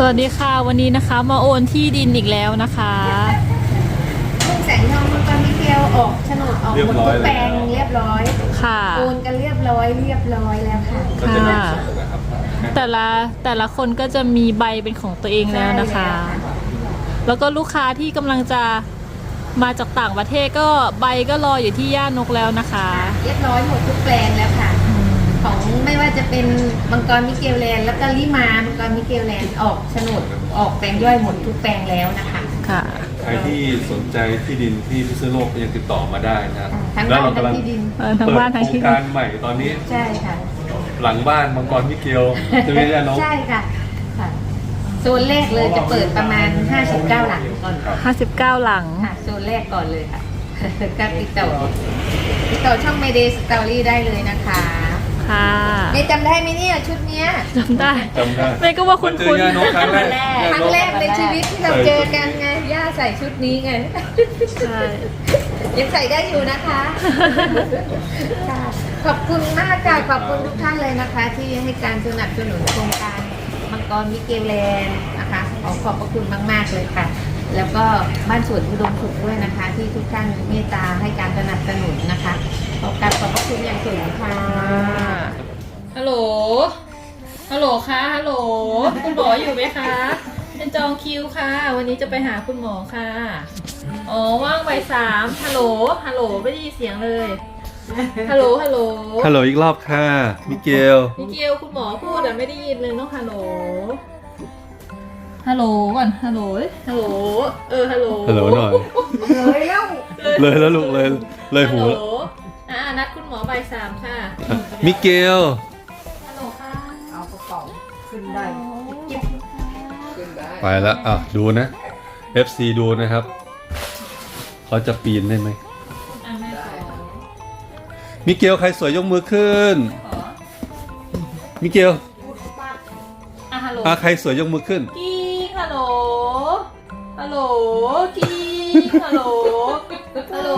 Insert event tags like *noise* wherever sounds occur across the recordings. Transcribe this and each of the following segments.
สวัสดีค่ะวันนี้นะคะ มาโอนที่ดินอีกแล้วนะคะลุงแสงทองมังกรมิเกลออกโฉนดออกหมดทุกแปลงเรียบร้อยค่ะ โอนกันเรียบร้อยเรียบร้อยแล้วค่ะค่ะ แต่ละแต่ละคนก็จะมีใบเป็นของตัวเองแล้วนะคะ แล้วก็ลูกค้าที่กำลังจะมาจากต่างประเทศก็ใบก็รออยู่ที่ย่านนกแล้วนะคะ เรียบร้อยหมดทุกแปลงแล้วค่ะ ของไม่ว่าจะเป็นมังกรมิเกลแลนด์แล้วก็ลิมามังกรมิเกลแลนด์ออกโฉนดออกแปลงย่อยหมดทุกแปลงแล้วนะคะ ค่ะ ใครที่สนใจที่ดินที่พิษณุโลกก็ยังติดต่อมาได้นะครับทั้งแล้วบ้านเราทั้กำลังงที่ดิน เออทั้งบ้านทั้งที่เปิดโครงการใหม่ตอนนี้ ใช่ค่ะ หลังบ้านมังกรมิเกลจะไม่ได้น้อง ใช่ค่ะค่ะโซนแรกเลยจะเปิดประมาณ 59 หลังก่อน59 หลังค่ะโซนแรกก่อนเลยค่ะก็ติดต่อติดต่อช่อง Mayday Story ได้เลยนะคะ ค่ะเมย์จำได้ไหมเนี่ยชุดเนี้ยจำได้จำได้ แม่ก็ว่าคุณเจคุอณย่าน้องครั้งแรกครั้งแรกในชีวิตที่เราเจอกันไงย่าใส่ชุดนี้ไง ใช่ ยังใส่ได้อยู่นะคะค่ะขอบคุณมากค่ะขอบคุณทุกท่านเลยนะคะ ที่ให้การสนับสนุนโครงการมังกรมิเกลแลนด์นะคะขอขอบพระคุณมาก ๆ เลยค่ะ แล้วก็บ้านสวนอุดมสุขด้วยนะคะ ที่ทุกท่านเมตตาให้การสนับสนุนนะคะ ขอบการขอบพระคุณอย่างสูงค่ะ ฮัลโหล ฮัลโหลคะฮัลโหล คุณหมออยู่ไหมคะ เป็นจองคิวค่ะ วันนี้จะไปหาคุณหมอค่ะ อ๋อ ว่างบ่ายสาม ฮัลโหล ฮัลโหล ไม่ได้ยินเสียงเลย ฮัลโหล ฮัลโหล ฮัลโหลอีกรอบค่ะ มิเกล มิเกลคุณหมอพูดแต่ไม่ได้ยินเลยเนาะฮัลโหล ฮัลโหลก่อน ฮัลโหล ฮัลโหล เออ ฮัลโหล ฮัลโหลหน่อย เลยแล้ว เลยแล้วลูกเลย เลยหูฮัลโหล อ่านัดคุณหมอบ่ายสามค่ะมิเกล ฮัลโหลค่ะเอากระเป๋าขึ้นได้ขึ้นได้ไปแล้วอะดูนะ FC ดูนะครับ เขาจะปีนได้ไหม อะแม่ขอมิเกลใครสวยยกมือขึ้น ขอมิเกลอะฮัลโหลอะใครสวยยกมือขึ้นกิ้งฮัลโหลฮัลโหลกิ้งฮัลโหลฮัลโหล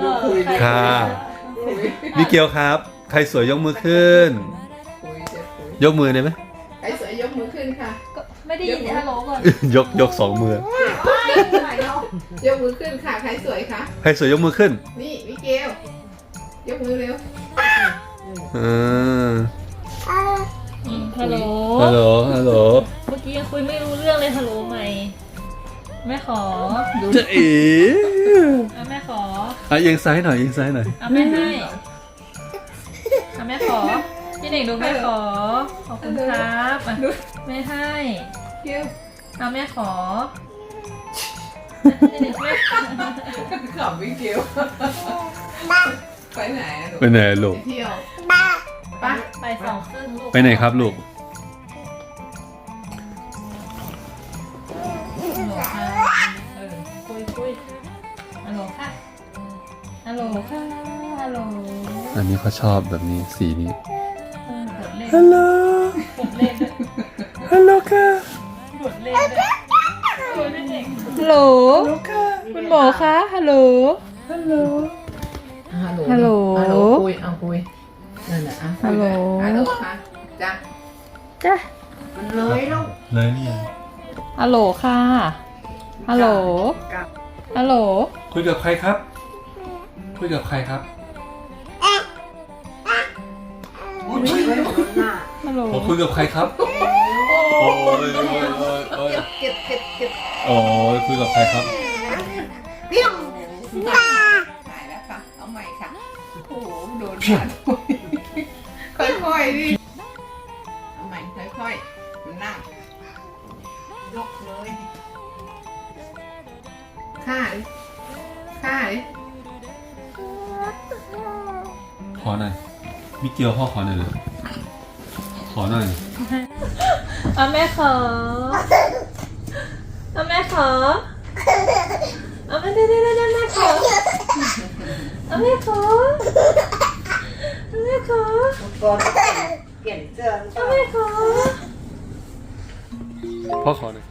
เออใรค่ะ มิเกลครับ ใครสวยยกมือขึ้น คุยจะคุยยกมือได้ไหม ใครสวยยกมือขึ้นค่ะ ก็ไม่ได้ยินฮัลโหลก่อนยกยกสองมือยกมือขึ้นค่ะ ใครสวยคะ ใครสวยยกมือขึ้นนี่มิเกล ยกมือเร็วอ่าฮัลโหล ฮัลโหลฮัลโหลเมื่อกี้ยังคุยไม่รู้เรื่องเลยฮัลโหลใหม่แม่ขอ จะเอ๋อะแม่ ขออะเอียงซ้ายหน่อยเอียงซ้ายหน่อยอะแม่ให้อะแม่ขอพี่เด็กดูแม่ขอขอบคุณครับอะแม่ให้เกลเอาแม่ขอพี่เด็กแม่ขำมิเกลไปไหนอะลูกไปไหนลูกไปเที่ยวไปไปสองครึ่งลูกไปไหนครับลูก อันนี้เขาชอบแบบนี้สีนี้เออกดเล่นฮัลโหลกดเล่นด้วยฮัลโหลค่ะกดเล่นด้วยโอ้ยเด็กฮัลโหลคุณหมอคะฮัลโหลฮัลโหลฮัฮัลโหลฮัลโหลคุยเอาคุยนั่นแหละอะคุยฮัลโหลฮัลโหลค่ะจ้ะจ้ะมันเลยลูกเลยนี่ฮัลโหลค่ะฮัลโหลฮัลโหลคุยกับใครครับ คุยกับใครครับ ผมคุยกับใครครับ โอ้ยโอ้ยโอ้ยโอ้ยเก็บเก็บเก็บโอ้ยคุยกับใครครับเปี้ยงถ่ายแล้วค่ะ เอาใหม่ค่ะ โอ้โห โดนผ่านค่อยๆดิเอาใหม่ค่อยๆมันนั่งยกเลยข้าดิข้าดิขอหน่อย มิเกลพ่อขอหน่อยเลยขอหน่อยเอาแม่ขอเอาแม่ขอเอาแม่ได้ได้ได้แม่ขอเอาแม่ขอเอาแม่ขอก่อนเปลี่ยนเสื้อเอาแม่ขอพ่อขอหน่อย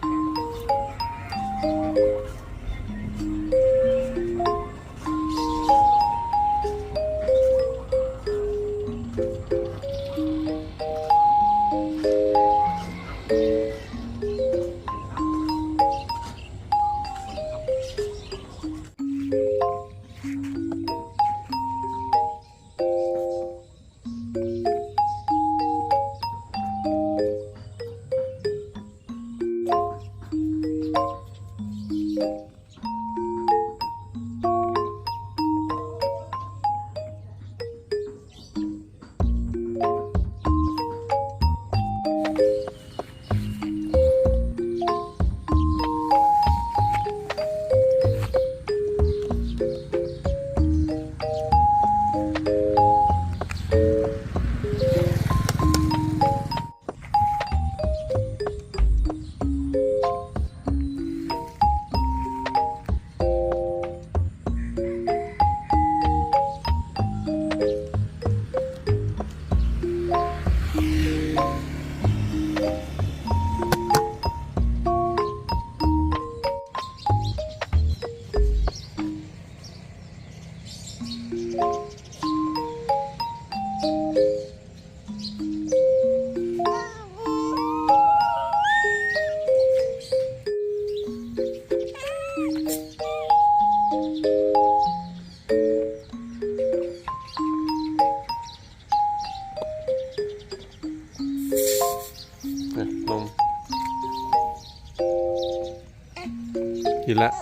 กินละ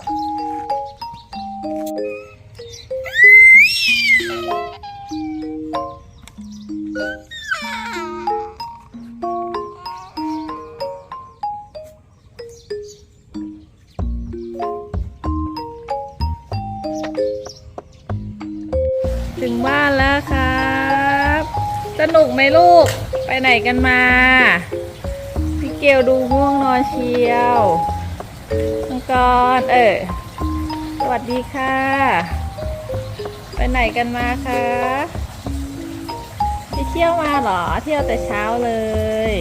ถึงบ้านแล้วครับ สนุกไหมลูก ไปไหนกันมา พี่เกลดูง่วงนอนเชียว มังกรเออ สวัสดีค่ะ ไปไหนกันมาคะไปเที่ยวมาเหรอ เที่ยวแต่เช้าเลย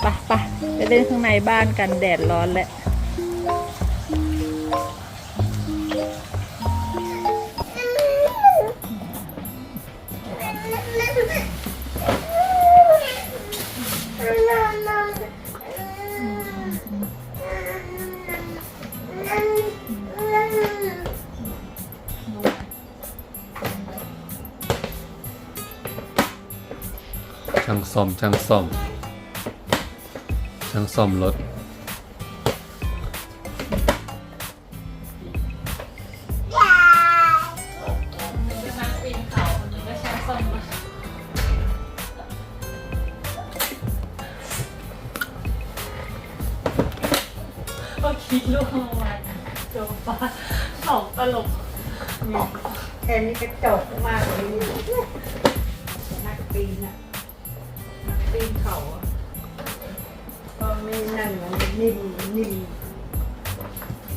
ไปะปะไปเล่นข้างในบ้านกันแดดร้อนแล้ว ช่างซ่อมช่างซ่อม ช่างซ่อมรถนักปีนเขาคนนี้ก็ช่างซ่อมรถก็คิดลูกเอาไว้โจฟ้าสองตลกแค่นี้ก็จบมากเลยนักปีนอะ ปีนเขาอะก็ไม่นั่นนะนิ่มนิ่ม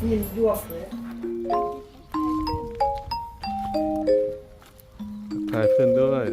นิ่มยวกเลยถ่ายเพื่อนด้วย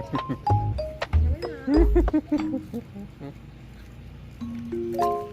Thank *laughs* you.